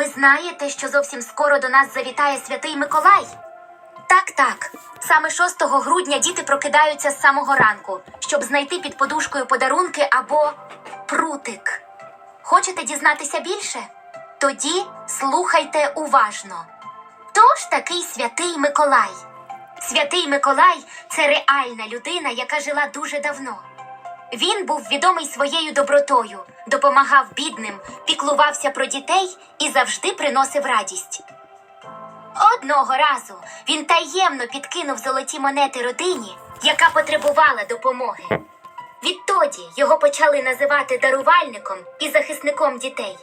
знаєте, що зовсім скоро до нас завітає святий Миколай? Так, так. Саме 6 грудня діти прокидаються з самого ранку, щоб знайти під подушкою подарунки або прутик. Хочете дізнатися більше? Тоді слухайте уважно. Хто ж такий святий Миколай? Святий Миколай це реальна людина, яка жила дуже давно. Він був відомий своєю добротою, допомагав бідним, піклувався про дітей і завжди приносив радість. Одного разу він таємно підкинув золоті монети родині, яка потребувала допомоги. Відтоді його почали називати дарувальником і захисником дітей.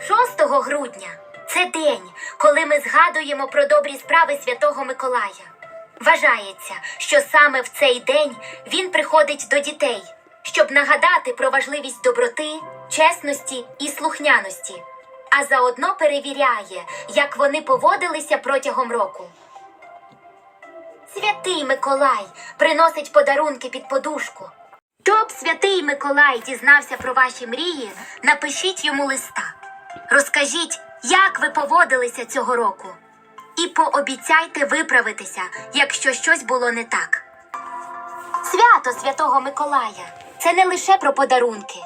6 грудня це день, коли ми згадуємо про добрі справи Святого Миколая. Вважається, що саме в цей день він приходить до дітей, щоб нагадати про важливість доброти, чесності і слухняності, а заодно перевіряє, як вони поводилися протягом року. Святий Миколай приносить подарунки під подушку. Щоб святий Миколай дізнався про ваші мрії, напишіть йому листа. Розкажіть, як ви поводилися цього року. І пообіцяйте виправитися, якщо щось було не так. Свято Святого Миколая це не лише про подарунки.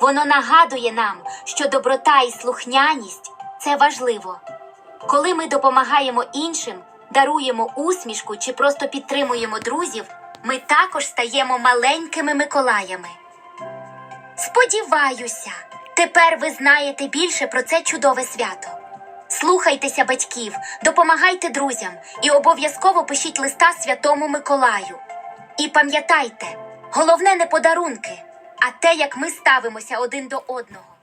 Воно нагадує нам, що доброта і слухняність це важливо. Коли ми допомагаємо іншим, даруємо усмішку чи просто підтримуємо друзів, ми також стаємо маленькими Миколаями. Сподіваюся, тепер ви знаєте більше про це чудове свято. Слухайтеся батьків, допомагайте друзям і обов'язково пишіть листа Святому Миколаю. І пам'ятайте, головне не подарунки, а те, як ми ставимося один до одного.